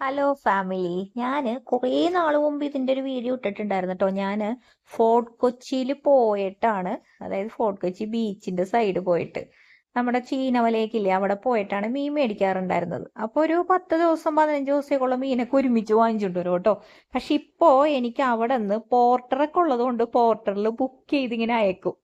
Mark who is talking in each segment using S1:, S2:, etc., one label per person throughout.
S1: Hello family ഞാൻ കുറേ നാൾ മുമ്പ് ഇതിന്റെ ഒരു വീഡിയോ ഇട്ടിട്ടുണ്ടായിരുന്നു കേട്ടോ ഞാൻ ഫോർട്ട് കൊച്ചിയിൽ പോയിട്ടാണ്. അതായത് ഫോർട്ട് കൊച്ചി ബീച്ചിന്റെ സൈഡ് പോയിട്ട്. നമ്മുടെ ചീനവലേക്കില്ലേ അവിടെ പോയിട്ടാണ് മീൻ മേടിക്കാറുണ്ടായിരുന്നത്. അപ്പോൾ ഒരു പത്ത് ദിവസം പതിനഞ്ച് ദിവസത്തേക്കുള്ള മീനൊക്കെ ഒരുമിച്ച് വാങ്ങിച്ചിട്ട് വരും കേട്ടോ. പക്ഷെ ഇപ്പോൾ എനിക്ക് അവിടെ നിന്ന് പോർട്ടറൊക്കെ ഉള്ളതുകൊണ്ട് പോർട്ടറിൽ ബുക്ക് ചെയ്തിങ്ങനെ അയക്കും.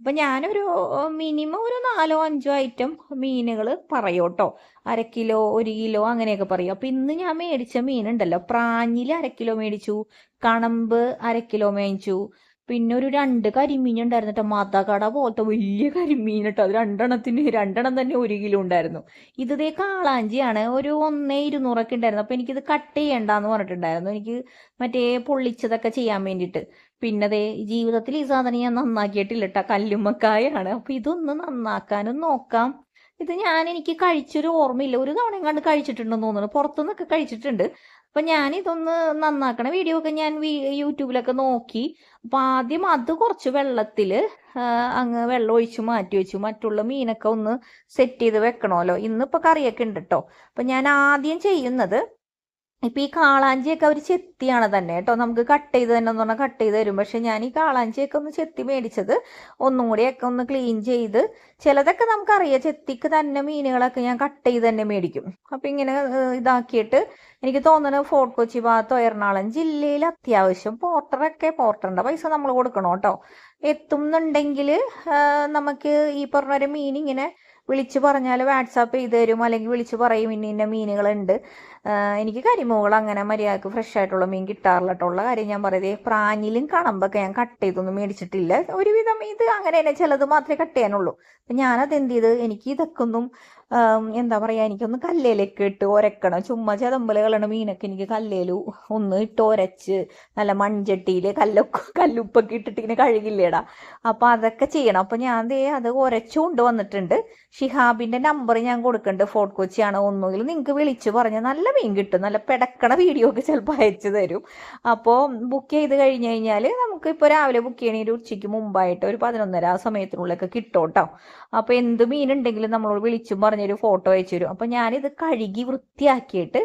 S1: അപ്പം ഞാനൊരു മിനിമം ഒരു നാലോ അഞ്ചോ ഐറ്റം മീനുകൾ പറയും കേട്ടോ അര കിലോ ഒരു കിലോ അങ്ങനെയൊക്കെ പറയും. അപ്പം ഇന്ന് ഞാൻ മേടിച്ച മീനുണ്ടല്ലോ. പ്രാഞ്ഞിൽ അര കിലോ മേടിച്ചു. കണമ്പ് അര കിലോ മേടിച്ചു. പിന്നെ ഒരു രണ്ട് കരിമീൻ ഉണ്ടായിരുന്നു കേട്ടോ മതകട പോലത്തെ വലിയ കരിമീൻ കേട്ടോ അത് രണ്ടെണ്ണത്തിന് രണ്ടെണ്ണം തന്നെ ഒരു കിലോ ഉണ്ടായിരുന്നു. ഇത് ഇതേ കാളാഞ്ചിയാണ്. ഒരു ഒന്നേ ഇരുന്നൂറൊക്കെ ഉണ്ടായിരുന്നു. അപ്പം എനിക്കിത് കട്ട് ചെയ്യണ്ടെന്ന് പറഞ്ഞിട്ടുണ്ടായിരുന്നു. എനിക്ക് മറ്റേ പൊള്ളിച്ചതൊക്കെ ചെയ്യാൻ വേണ്ടിയിട്ട്. പിന്നെ ദേ ജീവിതത്തിൽ ഈ സാധനം ഞാൻ നന്നാക്കിയിട്ടില്ല കേട്ടോ കല്ലുമ്മക്കായാണ്. അപ്പം ഇതൊന്ന് നന്നാക്കാനും നോക്കാം. ഇത് ഞാൻ എനിക്ക് കഴിച്ചൊരു ഓർമ്മയില്ല. ഒരു തവണ കണ്ട് കഴിച്ചിട്ടുണ്ടെന്ന് തോന്നുന്നു. പുറത്തുനിന്നൊക്കെ കഴിച്ചിട്ടുണ്ട്. അപ്പം ഞാൻ ഇതൊന്ന് നന്നാക്കണ വീഡിയോ ഒക്കെ ഞാൻ യൂട്യൂബിലൊക്കെ നോക്കി. അപ്പം ആദ്യം അത് കുറച്ച് വെള്ളത്തിൽ അങ്ങ് വെള്ളം ഒഴിച്ച് മാറ്റി വെച്ചു. മറ്റുള്ള മീനൊക്കെ ഒന്ന് സെറ്റ് ചെയ്ത് വെക്കണമല്ലോ. ഇന്നിപ്പോ കറിയൊക്കെ ഉണ്ട് കേട്ടോ അപ്പം ഞാൻ ആദ്യം ചെയ്യുന്നത് ഇപ്പം ഈ കാളാഞ്ചിയൊക്കെ അവർ ചെത്തിയാണ് തന്നെ കേട്ടോ. നമുക്ക് കട്ട് ചെയ്ത് തന്നെ എന്ന് പറഞ്ഞാൽ കട്ട് ചെയ്ത് തരും. പക്ഷെ ഞാൻ ഈ കാളാഞ്ചിയൊക്കെ ഒന്ന് ചെത്തി മേടിച്ചത് ഒന്നും കൂടിയൊക്കെ ഒന്ന് ക്ലീൻ ചെയ്ത് ചിലതൊക്കെ നമുക്കറിയാം. ചെത്തിക്ക് തന്നെ മീനുകളൊക്കെ ഞാൻ കട്ട് ചെയ്ത് തന്നെ മേടിക്കും. അപ്പം ഇങ്ങനെ ഇതാക്കിയിട്ട് എനിക്ക് തോന്നുന്നത് ഫോർട്ട് കൊച്ചി ഭാഗത്തോ എറണാകുളം ജില്ലയിൽ അത്യാവശ്യം പോർട്ടറൊക്കെ പോർട്ടറിന്റെ പൈസ നമ്മൾ കൊടുക്കണം കേട്ടോ. എത്തുന്നുണ്ടെങ്കിൽ നമുക്ക് ഈ പറഞ്ഞൊരു മീൻ ഇങ്ങനെ വിളിച്ച് പറഞ്ഞാൽ വാട്സാപ്പ് ചെയ്ത് തരും. അല്ലെങ്കിൽ വിളിച്ചു പറയും ഇന്ന ഇന്ന മീനുകളുണ്ട്. എനിക്ക് കരിമുകൾ അങ്ങനെ മര്യാദയ്ക്ക് ഫ്രഷ് ആയിട്ടുള്ള മീൻ കിട്ടാറില്ല കാര്യം ഞാൻ പറയുന്നത് പ്രാഞ്ഞിലും കണമ്പൊക്കെ ഞാൻ കട്ട് ചെയ്തൊന്നും മേടിച്ചിട്ടില്ല. ഒരുവിധം ഇത് അങ്ങനെ തന്നെ ചിലത് മാത്രമേ കട്ട് ചെയ്യാനുള്ളൂ. അപ്പം ഞാനത് എന്ത് ചെയ്ത്? എനിക്ക് ഇതൊക്കെ ഒന്നും എന്താ പറയുക എനിക്കൊന്ന് കല്ലേലൊക്കെ ഇട്ട് ഒരക്കണം. ചുമ്മാ ചതമ്പലുകളാണ് കളണ മീനൊക്കെ എനിക്ക് കല്ലേലു ഒന്ന് ഇട്ട് ഒരച്ച് നല്ല മൺചട്ടിയിൽ കല്ലൊക്കെ കല്ലുപ്പൊക്കെ ഇട്ടിട്ട് ഇങ്ങനെ കഴുകില്ലേടാ. അപ്പോൾ അതൊക്കെ ചെയ്യണം. അപ്പോൾ ഞാൻ ദേ അത് ഉരച്ചുകൊണ്ട് വന്നിട്ടുണ്ട് ഷിഹാബിന്റെ നമ്പർ ഞാൻ കൊടുക്കുന്നുണ്ട് ഫോർട്ട് കൊച്ചിയാണ്. ഒന്നുകിൽ നിങ്ങൾക്ക് വിളിച്ച് പറഞ്ഞാൽ നല്ല മീൻ കിട്ടും. നല്ല പെടക്കണ വീഡിയോ ഒക്കെ ചിലപ്പോൾ അയച്ചു തരും. അപ്പോൾ ബുക്ക് ചെയ്ത് കഴിഞ്ഞു കഴിഞ്ഞാൽ നമുക്ക് ഇപ്പോൾ രാവിലെ ബുക്ക് ചെയ്യണമെങ്കിൽ ഉച്ചയ്ക്ക് മുമ്പായിട്ട് ഒരു പതിനൊന്നര ആ സമയത്തിനുള്ളിലൊക്കെ കിട്ടും കേട്ടോ അപ്പോൾ എന്ത് മീനുണ്ടെങ്കിലും നമ്മളോട് വിളിച്ചും പറഞ്ഞൊരു ഫോട്ടോ അയച്ചു തരും. അപ്പോൾ ഞാനിത് കഴുകി വൃത്തിയാക്കിയിട്ട്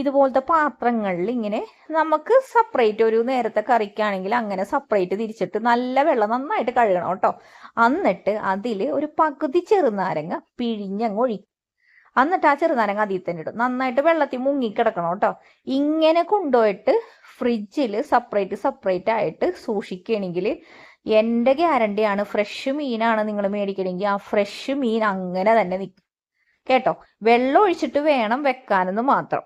S1: ഇതുപോലത്തെ പാത്രങ്ങളിൽ ഇങ്ങനെ നമുക്ക് സെപ്പറേറ്റ് ഒരു നേരത്തെ കറിക്കാണെങ്കിൽ അങ്ങനെ സെപ്പറേറ്റ് തിരിച്ചിട്ട് നല്ല വെള്ളം നന്നായിട്ട് കഴുകണം കേട്ടോ. എന്നിട്ട് അതിൽ ഒരു പകുതി ചെറുനാരങ്ങ പിഴിഞ്ഞങ്ങ് ഒഴി. എന്നിട്ട് ആ ചെറുനാരങ്ങ അതിൽ തന്നെ ഇടും. നന്നായിട്ട് വെള്ളത്തിൽ മുങ്ങിക്കിടക്കണം കേട്ടോ. ഇങ്ങനെ കൊണ്ടുപോയിട്ട് ഫ്രിഡ്ജിൽ സെപ്പറേറ്റ് സെപ്പറേറ്റ് ആയിട്ട് സൂക്ഷിക്കുകയാണെങ്കിൽ എന്റെ ഗ്യാരണ്ടിയാണ് ഫ്രഷ് മീനാണ് നിങ്ങൾ മേടിക്കണമെങ്കിൽ ആ ഫ്രഷ് മീൻ അങ്ങനെ തന്നെ നിൽക്കും. കേട്ടോ? വെള്ളം ഒഴിച്ചിട്ട് വേണം വെക്കാനെന്ന് മാത്രം.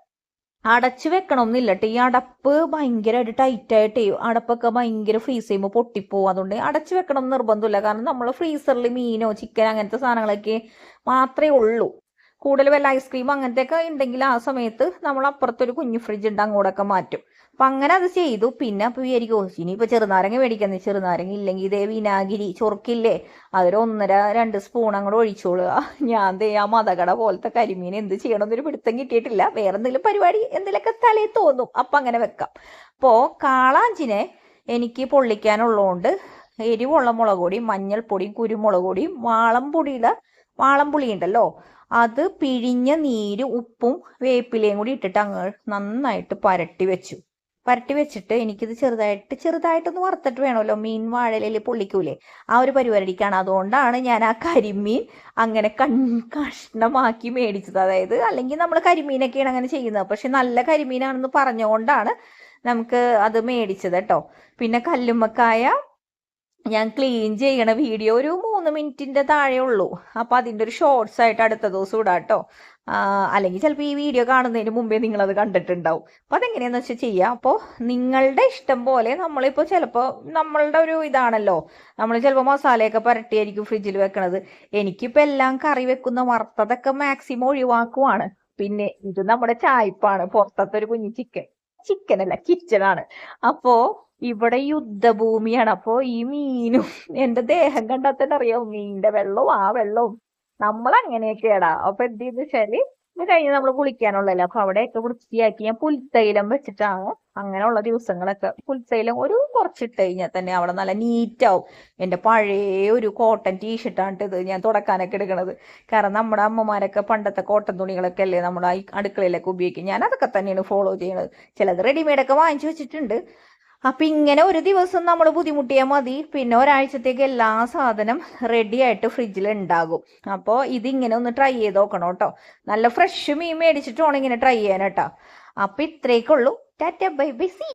S1: അടച്ചു വെക്കണമെന്നില്ല കേട്ടോ. ഈ അടപ്പ് ഭയങ്കരമായിട്ട് ടൈറ്റ് ആയിട്ട് അടപ്പൊക്കെ ഭയങ്കര ഫ്രീസ് ചെയ്യുമ്പോൾ പൊട്ടിപ്പോവും. അതുകൊണ്ട് അടച്ചു വെക്കണം നിർബന്ധമില്ല. കാരണം നമ്മൾ ഫ്രീസറിൽ മീനോ ചിക്കൻ അങ്ങനത്തെ സാധനങ്ങളൊക്കെ മാത്രമേ ഉള്ളൂ. കൂടുതൽ വല്ല ഐസ്ക്രീം അങ്ങനത്തെയൊക്കെ ഉണ്ടെങ്കിൽ ആ സമയത്ത് നമ്മൾ അപ്പുറത്തൊരു കുഞ്ഞു ഫ്രിഡ്ജ് ഉണ്ട് അങ്ങോട്ടൊക്കെ മാറ്റും. അപ്പം അങ്ങനെ അത് ചെയ്തു. പിന്നെ അപ്പോൾ വിചാരിക്കും ഇനിയിപ്പോൾ ചെറുനാരങ്ങ മേടിക്കുന്നത് ചെറുനാരങ്ങ ഇല്ലെങ്കിൽ ഇതേ വിനാഗിരി ചൊറുക്കില്ലേ? അതൊരു ഒന്നര രണ്ട് സ്പൂൺ അങ്ങോട്ട് ഒഴിച്ചോളുക. ഞാൻ ദേ ആ മതകട പോലത്തെ കരിമീൻ എന്ത് ചെയ്യണമെന്നൊരു പിടുത്തം കിട്ടിയിട്ടില്ല. വേറെ എന്തെങ്കിലും പരിപാടി എന്തെങ്കിലുമൊക്കെ തലയിൽ തോന്നും. അപ്പം അങ്ങനെ വെക്കാം. അപ്പോ കാളാഞ്ചിനെ എനിക്ക് പൊള്ളിക്കാനുള്ളതുകൊണ്ട് എരിവുള്ള മുളക് പൊടിയും മഞ്ഞൾപ്പൊടിയും കുരുമുളക് പൊടിയും വാളംപൊടിയുടെ വാളംപുളി ഉണ്ടല്ലോ അത് പിഴിഞ്ഞ നീര് ഉപ്പും വേപ്പിലയും കൂടി ഇട്ടിട്ട് അങ്ങ് നന്നായിട്ട് പരട്ടി വെച്ചു. പരട്ടി വെച്ചിട്ട് എനിക്കിത് ചെറുതായിട്ട് ചെറുതായിട്ടൊന്ന് വറുത്തിട്ട് വേണമല്ലോ. മീൻ വാഴലിൽ പൊള്ളിക്കൂലേ? ആ ഒരു പരിപാടിക്കാണ്. അതുകൊണ്ടാണ് ഞാൻ ആ കരിമീൻ അങ്ങനെ കൺ കഷ്ണമാക്കി മേടിച്ചത്. അതായത് അല്ലെങ്കിൽ നമ്മൾ കരിമീനൊക്കെയാണ് അങ്ങനെ ചെയ്യുന്നത്. പക്ഷെ നല്ല കരിമീനാണെന്ന് പറഞ്ഞുകൊണ്ടാണ് നമുക്ക് അത് മേടിച്ചത് കേട്ടോ. പിന്നെ കല്ലുമ്മക്കായ ഞാൻ ക്ലീൻ ചെയ്യണ വീഡിയോ ഒരു മൂന്ന് മിനിറ്റിന്റെ താഴെ ഉള്ളൂ. അപ്പോൾ അതിന്റെ ഒരു ഷോർട്സ് ആയിട്ട് അടുത്ത ദിവസം ഇടാം കേട്ടോ അല്ലെങ്കിൽ ചിലപ്പോൾ ഈ വീഡിയോ കാണുന്നതിന് മുമ്പേ നിങ്ങളത് കണ്ടിട്ടുണ്ടാവും. അപ്പോൾ അതെങ്ങനെയാന്ന് വെച്ചാൽ ചെയ്യാം. അപ്പോൾ നിങ്ങളുടെ ഇഷ്ടം പോലെ നമ്മളിപ്പോൾ ചിലപ്പോൾ നമ്മളുടെ ഒരു ഇതാണല്ലോ. നമ്മൾ ചിലപ്പോൾ മസാലയൊക്കെ പുരട്ടിയായിരിക്കും ഫ്രിഡ്ജിൽ വെക്കണത്. എനിക്കിപ്പോൾ എല്ലാം കറി വെക്കുന്ന വറുത്തതൊക്കെ മാക്സിമം ഒഴിവാക്കുവാണ്. പിന്നെ ഇത് നമ്മുടെ ചായ്പാണ് പുറത്തത്തെ ഒരു കുഞ്ഞു ചിക്കൻ ചിക്കൻ അല്ല കിച്ചണാണ് അപ്പോൾ ഇവിടെ യുദ്ധഭൂമിയാണ്. അപ്പോ ഈ മീനും എന്റെ ദേഹം കണ്ടാൽ തന്നെ അറിയാം മീനിന്റെ വെള്ളവും ആ വെള്ളവും. നമ്മൾ അങ്ങനെയൊക്കെയാടാ അപ്പൊ എന്ത് ചെയ്യുന്ന വെച്ചാൽ ഇത് കഴിഞ്ഞ് നമ്മൾ കുളിക്കാനുള്ളതല്ല? അപ്പൊ അവിടെയൊക്കെ വൃത്തിയാക്കി ഞാൻ പുൽത്തൈലം വെച്ചിട്ടാണ് അങ്ങനെയുള്ള ദിവസങ്ങളൊക്കെ. പുൽത്തൈലം ഒരു കുറച്ചിട്ട് കഴിഞ്ഞാൽ തന്നെ അവിടെ നല്ല നീറ്റ് ആവും എന്റെ പഴയ ഒരു കോട്ടൺ ടീഷർട്ടാണ് ഇത് ഞാൻ തുടക്കാനൊക്കെ എടുക്കണത്. കാരണം നമ്മുടെ അമ്മമാരൊക്കെ പണ്ടത്തെ കോട്ടൺ തുണികളൊക്കെ അല്ലേ നമ്മുടെ അടുക്കളയിലൊക്കെ ഉപയോഗിക്കും. ഞാൻ അതൊക്കെ തന്നെയാണ് ഫോളോ ചെയ്യണത്. ചിലത് റെഡിമെയ്ഡൊക്കെ വാങ്ങിച്ചു വെച്ചിട്ടുണ്ട്. അപ്പം ഇങ്ങനെ ഒരു ദിവസം നമ്മൾ ബുദ്ധിമുട്ടിയാൽ മതി. പിന്നെ ഒരാഴ്ചത്തേക്ക് എല്ലാ സാധനം റെഡി ആയിട്ട് ഫ്രിഡ്ജിൽ ഉണ്ടാകും അപ്പോൾ ഇതിങ്ങനെ ഒന്ന് ട്രൈ ചെയ്ത് നോക്കണം കേട്ടോ. നല്ല ഫ്രഷ് മീൻ മേടിച്ചിട്ട് വേണം ഇങ്ങനെ ട്രൈ ചെയ്യാൻ കേട്ടോ അപ്പം ഇത്രയൊക്കെ ഉള്ളൂ. Tata bye bye see.